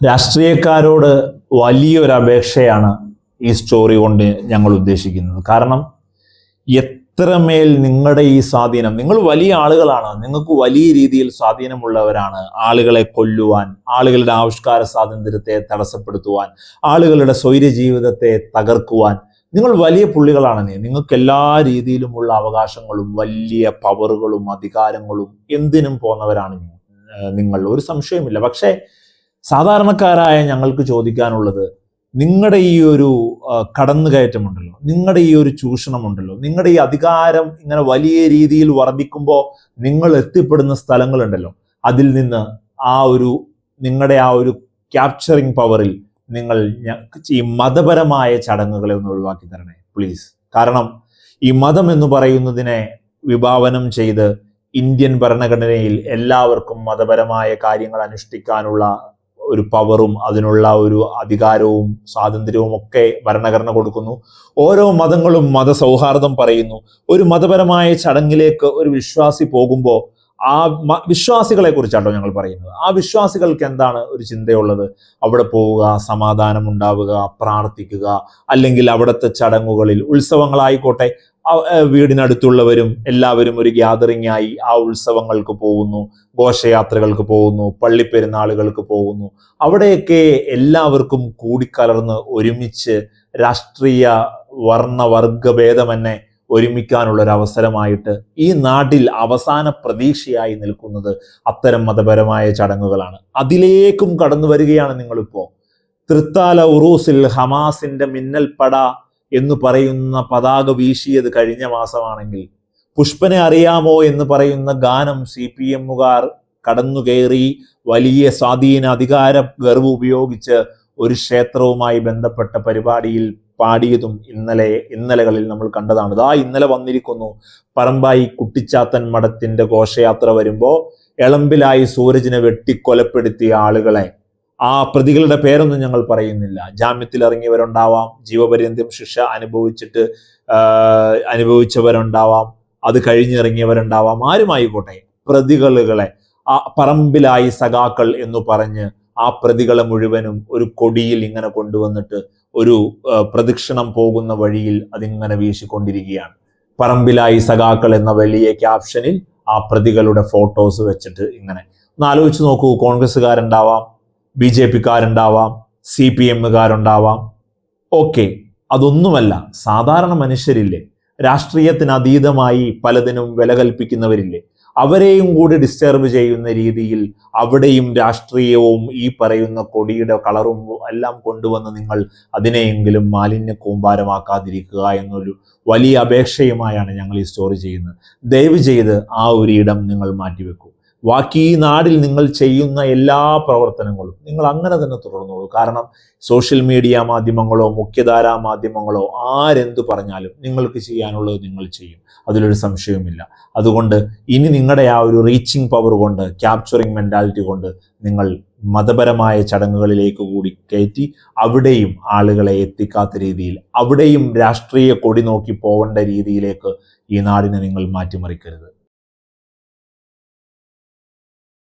രാഷ്ട്രീയക്കാരോട് വലിയൊരു അപേക്ഷയാണ് ഈ സ്റ്റോറി കൊണ്ട് ഞങ്ങൾ ഉദ്ദേശിക്കുന്നത്. കാരണം എത്രമേൽ നിങ്ങളുടെ ഈ സ്വാധീനം നിങ്ങൾ വലിയ ആളുകളാണ് നിങ്ങൾക്ക് വലിയ രീതിയിൽ സ്വാധീനമുള്ളവരാണ്. ആളുകളെ കൊല്ലുവാൻ ആളുകളുടെ ആവിഷ്കാര സ്വാതന്ത്ര്യത്തെ തടസ്സപ്പെടുത്തുവാൻ ആളുകളുടെ സ്വൈര്യ ജീവിതത്തെ തകർക്കുവാൻ നിങ്ങൾ വലിയ പുള്ളികളാണ് നിങ്ങൾക്ക് എല്ലാ രീതിയിലുമുള്ള അവകാശങ്ങളും വലിയ പവറുകളും അധികാരങ്ങളും എന്തിനും പോന്നവരാണ് നിങ്ങൾ. നിങ്ങൾ. ഒരു സംശയമില്ല പക്ഷേ സാധാരണക്കാരായ ഞങ്ങൾക്ക് ചോദിക്കാനുള്ളത് നിങ്ങളുടെ ഈ ഒരു കടന്നുകയറ്റമുണ്ടല്ലോ നിങ്ങളുടെ ഈ ഒരു ചൂഷണമുണ്ടല്ലോ നിങ്ങളുടെ ഈ അധികാരം ഇങ്ങനെ വലിയ രീതിയിൽ വർദ്ധിക്കുമ്പോൾ നിങ്ങൾ എത്തിപ്പെടുന്ന സ്ഥലങ്ങളുണ്ടല്ലോ അതിൽ നിന്ന് ആ ഒരു നിങ്ങളുടെ ആ ഒരു ക്യാപ്ചറിങ് പവറിൽ നിങ്ങൾ ഈ മതപരമായ ചടങ്ങുകളെ ഒന്ന് ഒഴിവാക്കി തരണേ പ്ലീസ് കാരണം ഈ മതം എന്ന് പറയുന്നതിനെ വിഭാവനം ചെയ്ത് ഇന്ത്യൻ ഭരണഘടനയിൽ എല്ലാവർക്കും മതപരമായ കാര്യങ്ങൾ അനുഷ്ഠിക്കാനുള്ള ഒരു പവറും അതിനുള്ള ഒരു അധികാരവും സ്വാതന്ത്ര്യവും ഒക്കെ ഭരണഘടന കൊടുക്കുന്നു. ഓരോ മതങ്ങളും മതസൗഹാർദ്ദം പറയുന്നു. ഒരു മതപരമായ ചടങ്ങിലേക്ക് ഒരു വിശ്വാസി പോകുമ്പോൾ ആ വിശ്വാസികളെ കുറിച്ചാണോ ഞങ്ങൾ പറയുന്നത്. ആ വിശ്വാസികൾക്ക് എന്താണ് ഒരു ചിന്തയുള്ളത്? അവിടെ പോവുക സമാധാനം ഉണ്ടാവുക പ്രാർത്ഥിക്കുക അല്ലെങ്കിൽ അവിടുത്തെ ചടങ്ങുകളിൽ ഉത്സവങ്ങളായിക്കോട്ടെ വീടിനടുത്തുള്ളവരും എല്ലാവരും ഒരു ഗ്യാതറിംഗ് ആയി ആ ഉത്സവങ്ങൾക്ക് പോകുന്നു ഘോഷയാത്രകൾക്ക് പോകുന്നു പള്ളിപ്പെരുന്നാളുകൾക്ക് പോകുന്നു. അവിടെയൊക്കെ എല്ലാവർക്കും കൂടിക്കലർന്ന് ഒരുമിച്ച് രാഷ്ട്രീയ വർണവർഗഭേദമെന്നെ വർഗ ഒരുമിക്കാനുള്ള ഒരു അവസരമായിട്ട് ഈ നാട്ടിൽ അവസാന പ്രതീക്ഷയായി നിൽക്കുന്നത് അത്തരം മതപരമായ ചടങ്ങുകളാണ്. അതിലേക്കും കടന്നു വരികയാണ് നിങ്ങളിപ്പോ. തൃത്താല ഉറൂസിൽ ഹമാസിന്റെ മിന്നൽപ്പട എന്ന് പറയുന്ന പതാക വീശിയത് കഴിഞ്ഞ മാസമാണെങ്കിൽ പുഷ്പനെ അറിയാമോ എന്ന് പറയുന്ന ഗാനം സി പി എമ്മുകാർ കടന്നു കയറി വലിയ സ്വാധീന അധികാര ഗർവ് ഉപയോഗിച്ച് ഒരു ക്ഷേത്രവുമായി ബന്ധപ്പെട്ട പരിപാടിയിൽ പാടിയതും ഇന്നലെ ഇന്നലകളിൽ നമ്മൾ കണ്ടതാണ്. ഇതാ ഇന്നലെ വന്നിരിക്കുന്നു പറമ്പായി കുട്ടിച്ചാത്തൻ മഠത്തിന്റെ ഘോഷയാത്ര വരുമ്പോ എളമ്പിലായി സൂരജിനെ വെട്ടിക്കൊലപ്പെടുത്തിയ ആളുകളെ. ആ പ്രതികളുടെ പേരൊന്നും ഞങ്ങൾ പറയുന്നില്ല. ജാമ്യത്തിൽ ഇറങ്ങിയവരുണ്ടാവാം ജീവപര്യന്തം ശിക്ഷ അനുഭവിച്ചിട്ട് അനുഭവിച്ചവരുണ്ടാവാം. അത് കഴിഞ്ഞിറങ്ങിയവരുണ്ടാവാം. ആരുമായിക്കോട്ടെ? പ്രതികളുകളെ ആ പറമ്പിലായി സഖാക്കൾ എന്ന് പറഞ്ഞ് ആ പ്രതികളെ മുഴുവനും ഒരു കൊടിയിൽ ഇങ്ങനെ കൊണ്ടുവന്നിട്ട് ഒരു പ്രദക്ഷിണം പോകുന്ന വഴിയിൽ അതിങ്ങനെ വീശിക്കൊണ്ടിരിക്കുകയാണ്. പറമ്പിലായി സഖാക്കൾ എന്ന വലിയ ക്യാപ്ഷനിൽ ആ പ്രതികളുടെ ഫോട്ടോസ് വെച്ചിട്ട് ഇങ്ങനെ. ഒന്ന് ആലോചിച്ച് നോക്കൂ കോൺഗ്രസ്സുകാരുണ്ടാവാം ബി ജെ പിക്കാരുണ്ടാവാം സി പി എമ്മുകാരുണ്ടാവാം. ഓക്കെ അതൊന്നുമല്ല സാധാരണ മനുഷ്യരില്ലേ രാഷ്ട്രീയത്തിന് അതീതമായി പലതിനും വില കൽപ്പിക്കുന്നവരില്ലേ അവരെയും കൂടി ഡിസ്റ്റർബ് ചെയ്യുന്ന രീതിയിൽ അവിടെയും രാഷ്ട്രീയവും ഈ പറയുന്ന കൊടിയുടെ കളറും എല്ലാം കൊണ്ടുവന്ന് നിങ്ങൾ അതിനെയെങ്കിലും മാലിന്യ കൂമ്പാരമാക്കാതിരിക്കുക എന്നൊരു വലിയ അപേക്ഷയുമായാണ് ഞങ്ങൾ ഈ സ്റ്റോറി ചെയ്യുന്നത്. ദയവ് ചെയ്ത് ആ ഒരു ഇടം നിങ്ങൾ മാറ്റിവെക്കൂ. ബാക്കി ഈ നാടിൽ നിങ്ങൾ ചെയ്യുന്ന എല്ലാ പ്രവർത്തനങ്ങളും നിങ്ങൾ അങ്ങനെ തന്നെ തുടർന്നോളൂ. കാരണം സോഷ്യൽ മീഡിയ മാധ്യമങ്ങളോ മുഖ്യധാരാ മാധ്യമങ്ങളോ ആരെന്തു പറഞ്ഞാലും നിങ്ങൾക്ക് ചെയ്യാനുള്ളത് നിങ്ങൾ ചെയ്യും. അതിലൊരു സംശയവുമില്ല. അതുകൊണ്ട് ഇനി നിങ്ങളുടെ ആ ഒരു റീച്ചിങ് പവർ കൊണ്ട് ക്യാപ്ചറിങ് മെന്റാലിറ്റി കൊണ്ട് നിങ്ങൾ മതപരമായ ചടങ്ങുകളിലേക്ക് കൂടി കയറ്റി അവിടെയും ആളുകളെ എത്തിക്കാത്ത രീതിയിൽ അവിടെയും രാഷ്ട്രീയ കൊടി നോക്കി പോകേണ്ട രീതിയിലേക്ക് ഈ നാടിനെ നിങ്ങൾ മാറ്റിമറിക്കരുത്.